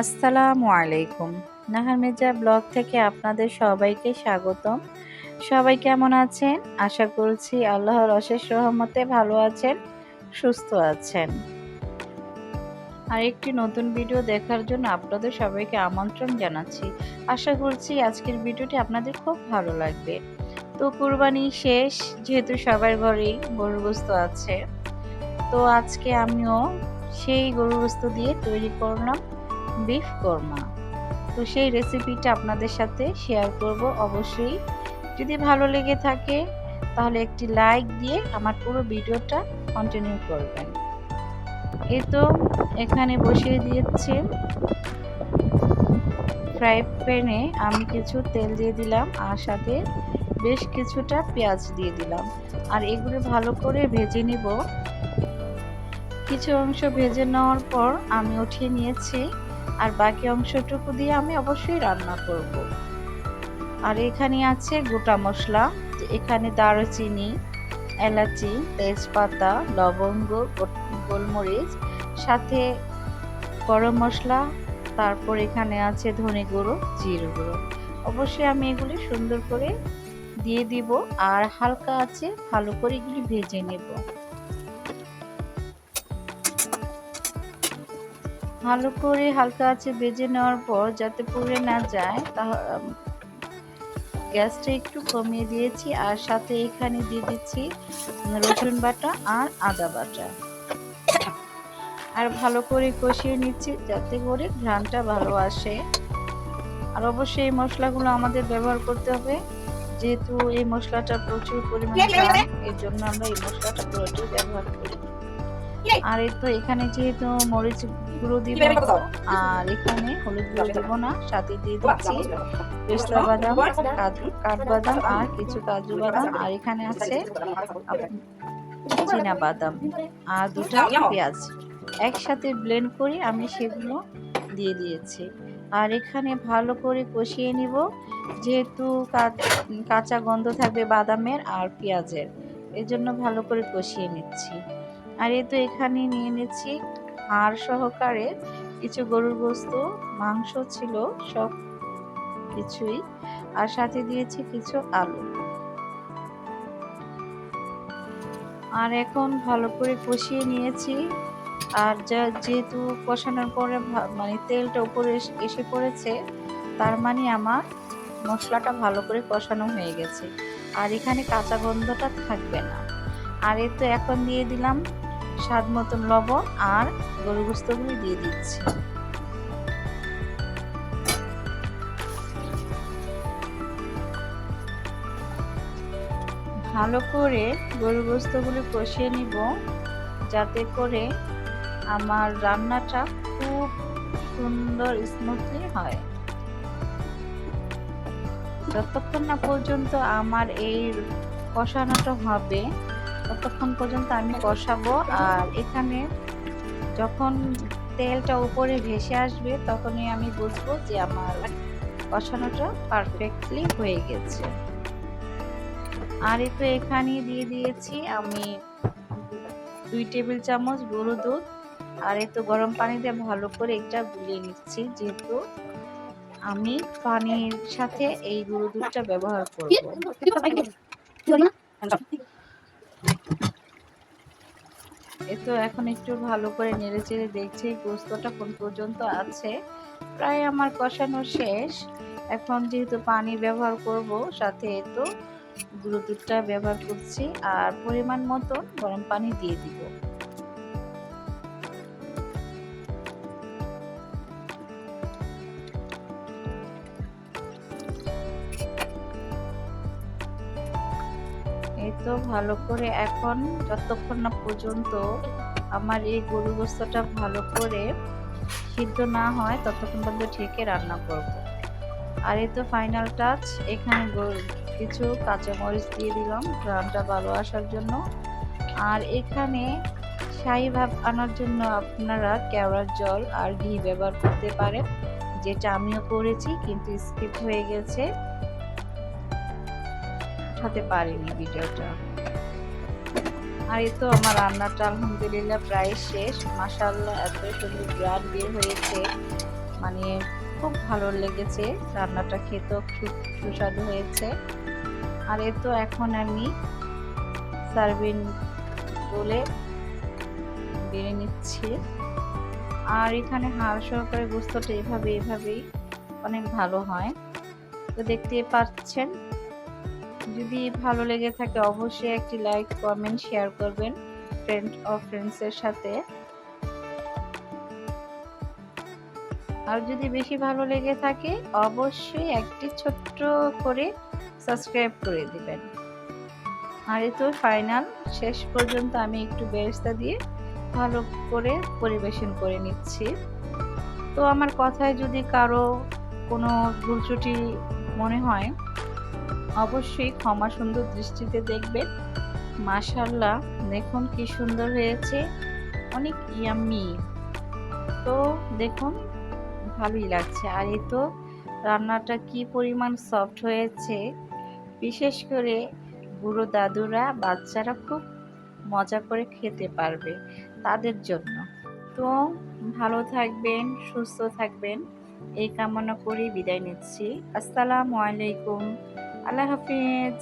আসসালামু আলাইকুম। নাহার মির্জা ব্লগ থেকে আপনাদের সবাইকে স্বাগতম। সবাই কেমন আছেন? আশা করছি আল্লাহর অশেষ রহমতে ভালো আছেন, সুস্থ আছেন। আর একটি নতুন ভিডিও দেখার জন্য আপনাদের সবাইকে আমন্ত্রণ জানাচ্ছি। আশা করছি আজকের ভিডিওটি আপনাদের খুব ভালো লাগবে। তো কুরবানি শেষ, যেহেতু সবার ঘরেই গরুর গোস্ত আছে। তো আজকে আমিও সেই গরুর গোস্ত দিয়ে তৈরি করলাম। বিফ কোরমা তো সেই রেসিপিটা আপনাদের সাথে শেয়ার করব অবশ্যই। যদি ভালো লেগে থাকে, তাহলে একটি লাইক দিয়ে আমার পুরো ভিডিওটা কন্টিনিউ করবেন। এই তো এখানে বসিয়ে দিয়েছি। ফ্রাই প্যানে আমি কিছু তেল দিয়ে দিলাম আর সাথে বেশ কিছুটা পেঁয়াজ দিয়ে দিলাম। আর এগুলো ভালো করে ভেজে নিব। কিছু অংশ ভেজে নেওয়ার পর আমি উঠিয়ে নিয়েছি। আর বাকি অংশটুকু দিয়ে আমি অবশ্যই রান্না করব। আর এখানে আছে গোটা মশলা, এখানে দারুচিনি, এলাচি, তেজপাতা, লবঙ্গ গোলমরিচ, সাথে গরম মশলা, তারপর এখানে আছে ধনে গুঁড়ো, জিরে গুঁড়ো। অবশ্যই আমি এগুলি সুন্দর করে দিয়ে দিব, আর হালকা আছে ভালো করে এগুলি ভেজে নেব। ভালো করে হালকা আছে ভেজে নেওয়ার পর যাতে পুড়ে না যায় তা গ্যাসটা একটু কমিয়ে দিয়েছি আর সাথে এখানে দিয়ে দিচ্ছি রসুন বাটা আর আদা বাটা। আর ভালো করে কষিয়ে নিচ্ছি যাতে করে ঘ্রানটা ভালো আসে। আর অবশ্যই এই মশলাগুলো আমাদের ব্যবহার করতে হবে। যেহেতু এই মশলাটা প্রচুর পরিমাণে এর জন্য আমরা এই মশলাটা প্রচুর ব্যবহার করি। আর এই তো এখানে যেহেতু মরিচ গুঁড়ো দিব আর এখানে হলুদ গুঁড়ো দিব না সাথে দিয়ে দিচ্ছি পেস্তা বাদাম কাজু কাঠবাদাম আর কিছু কাজু বাদাম আর এখানে আছে চীনা বাদাম আর দুটা পেঁয়াজ। একসাথে ব্লেন্ড করে আমি সেগুলো দিয়ে দিয়েছি। আর এখানে ভালো করে কষিয়ে নিব যেহেতু কাঁচা গন্ধ থাকবে বাদামের আর পেঁয়াজের। এই জন্য ভালো করে কষিয়ে নিচ্ছি। আর এই তো এখানে নিয়ে নিচ্ছি হাড় সহকারে কিছু গরুর গোস্ত মাংস ছিল, সব কিছুই, আর সাথে দিয়েছি কিছু আলু। আর এখন ভালো করে কষিয়ে নিয়েছি। আর যা, যেহেতু কষানোর পরে মানে তেলটা উপরে এসে পড়েছে, তার মানে আমার মশলাটা ভালো করে কষানো হয়ে গেছে। আর এখানে কাঁচা গন্ধটা থাকবে না। আর এ তো এখন দিয়ে দিলাম স্বাদ মতন লবণ আর গরু গোস্তগুলি দিয়ে দিচ্ছি। ভালো করে গরু গোস্তগুলি কষিয়ে নিব, যাতে করে আমার রান্নাটা খুব সুন্দর স্মুথলি হয়। যতক্ষণ না পর্যন্ত আমার এই কষানোটা হবে ততক্ষণ পর্যন্ত আমি কষাবো আর এখানে যখন তেলটা উপরে ভেসে আসবে তখনই আমি বুঝব যে আমার কষানোটা পারফেক্টলি হয়ে গেছে। আর এই তো এখানে দিয়ে দিয়েছি আমি দুই টেবিল চামচ গরু দুধ। আর এই তো গরম পানি দিয়ে ভালো করে এটা গুলিয়ে নিচ্ছি যেহেতু আমি পানির সাথে এই গরু দুধটা ব্যবহার করব। এ তো এখন একটু ভালো করে নেড়ে চেড়ে দেখছি গোস্তটা কোন পর্যন্ত আছে। প্রায় আমার কষানো শেষ। এখন যেহেতু পানি ব্যবহার করব, সাথে তো গুঁড়ো দুধটা ব্যবহার করছি। আর পরিমাণ মতন গরম পানি দিয়ে দিব। তো ভালো করে এখন যতক্ষণ না পর্যন্ত আমার এই গরু গোস্তটা ভালো করে সিদ্ধ না হয়, ততক্ষণ পর্যন্ত ঢেকে রান্না করব। আর এই তো ফাইনাল টাচ এখানে কিছু কাঁচামরিচ দিয়ে দিলাম রানটা ভালো আসার জন্য আর এখানে শাহি ভাব আনার জন্য আপনারা কেওড়ার জল আর ঘি ব্যবহার করতে পারেন, যেটা আমিও করেছি, কিন্তু স্কিপ হয়ে গেছে দেখাতে পারিনি ভিডিওটা। আর এ তো আমার রান্নাটা আলহামদুলিল্লাহ প্রায় শেষ। মাসাল্লাহ এত সুন্দর গ্রান বের হয়েছে। মানে খুব ভালো লেগেছে। রান্নাটা খেতেও খুব সুস্বাদু হয়েছে। আর এ তো এখন আমি সার্ভিং বলে বেড়ে নিচ্ছি। আর এখানে হাড় সহকারে গোস্তটা এভাবে, এভাবেই অনেক ভালো হয়। তো দেখতে পাচ্ছেন যদি ভালো লেগে থাকে অবশ্যই একটি লাইক কমেন্ট শেয়ার করবেন ফ্রেন্ড ও ফ্রেন্ডসের সাথে। আর যদি বেশি ভালো লেগে থাকে অবশ্যই একটি ছোট্ট করে সাবস্ক্রাইব করে দিবেন। আর এই তো ফাইনাল শেষ পর্যন্ত আমি একটু বেরেস্তা দিয়ে ভালো করে পরিবেশন করে নিচ্ছি। তো আমার কথায় যদি কারও কোনো ভুল মনে হয় অবশ্যই ক্ষমা সুন্দর দৃষ্টিতে দেখবেন। মাশাল্লাহ দেখুন কি সুন্দর হয়েছে। অনেক ইয়াম্মি তো দেখুন, ভালোই লাগছে। আর এই তো রান্নাটা কি পরিমাণ সফট হয়েছে। বিশেষ করে বুড়ো দাদুরা, বাচ্চারা খুব মজা করে খেতে পারবে তাদের জন্য। তো ভালো থাকবেন, সুস্থ থাকবেন। এই কামনা করেই বিদায় নিচ্ছি। আসসালামু আলাইকুম। আল্লাহ হাফিজ।